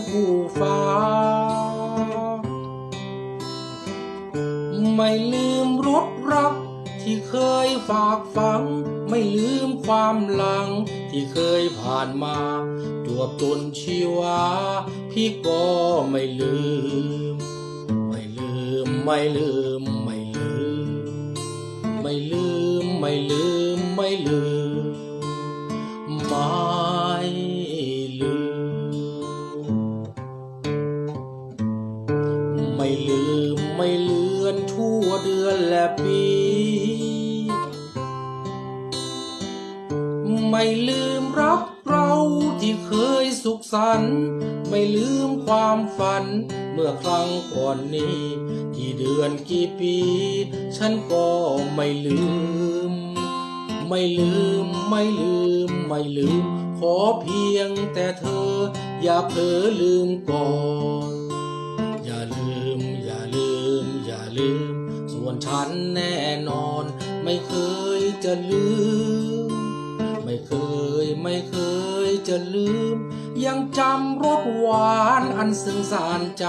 มือนเดือนคู่ฟ้า ไม่ลืมรสรัก ที่เคยฝากฝัง ไม่ลืมความหลัง ที่เคยผ่านมา ตัวตนชีวา พี่ก็ไม่ลืม ไม่ลืมไม่ลืม ไม่ลืม ไม่ลืมไม่ลืมไม่ลืม ไม่ลืมไม่เลือนทั่วเดือนและปี ไม่ลืมรักเราที่เคยสุขสันต์ไม่ลืมความฝันเมื่อครั้งก่อนนี้ กี่เดือนกี่ปี ฉันก็ไม่ลืม ไม่ลืมไม่ลืมไม่ลืม ขอเพียงแต่เธอ อย่าเผลอลืมก่อน ฉันแน่นอน ไม่เคยจะลืม ไม่เคยไม่เคยจะลืม ยังจำรสหวานอันซึ้งสานใจ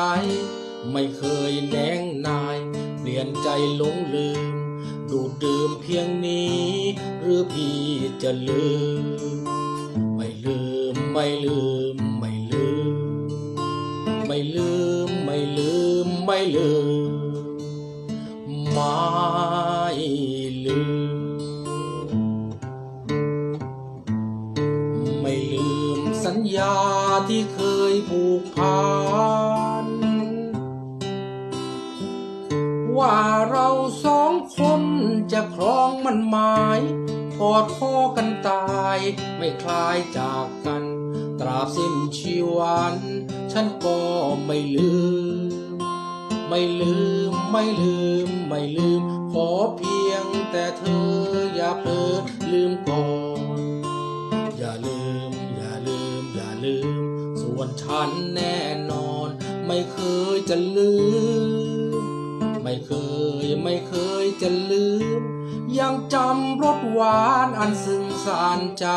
ไม่เคยแนงนาย เปลี่ยนใจหลงลืม ดูดดื่มเพียงนี้ หรือพี่จะลืม ไม่ลืมไม่ลืมไม่ลืม ไม่ลืมไม่ลืมไม่ลืม ไม่ลืม ไม่ลืมสัญญาที่เคยผูกพัน ว่าเราสองคนจะครองมันหมายกอดคอกันตายไม่คลายจากกัน ตราบสิ้นชีวัน ฉันก็ไม่ลืม ไม่ลืมไม่ลืมไม่ลืม ขอเพียงแต่เธออย่าเผลอลืมก่อนอย่าลืมอย่าลืมอย่าลืม ส่วนฉันแน่นอน ไม่เคยจะลืม ไม่เคยไม่เคยจะลืม ยังจำรสหวานอันซึ้งสานใจ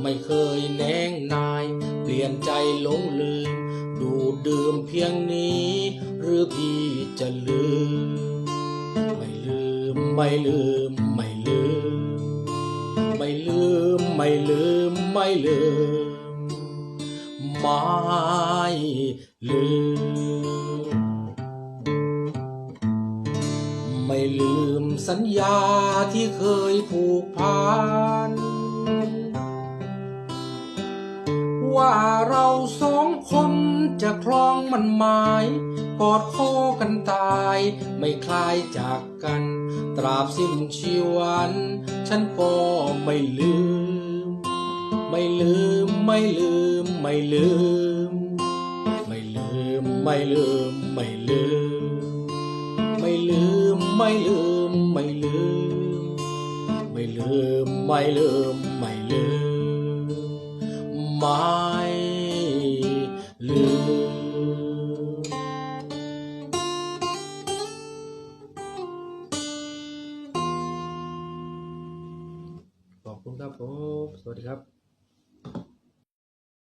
ไม่เคยแนงนาย เปลี่ยนใจหลงลืม ดูดดื่มเพียงนี้ หรือพี่จะลืม ไม่ลืมไม่ลืม ไม่ลืม ไม่ลืมไม่ลืมไม่ลืมไม่ลืม ไม่ลืมสัญญาที่เคยผูกพัน ว่าเราสองคนจะคลองมันหมาย กอดคอกันตาย ไม่คลายจากกัน ตราบสิ้นชีวัน ฉันก็ไม่ลืม ไม่ลืมไม่ลืมไม่ลืม ไม่ลืมไม่ลืมไม่ลืม ไม่ลืมไม่ลืมไม่ลืม ไม่ลืมไม่ลืมไม่ลืม ลืม ขอบคุณครับผม สวัสดีครับ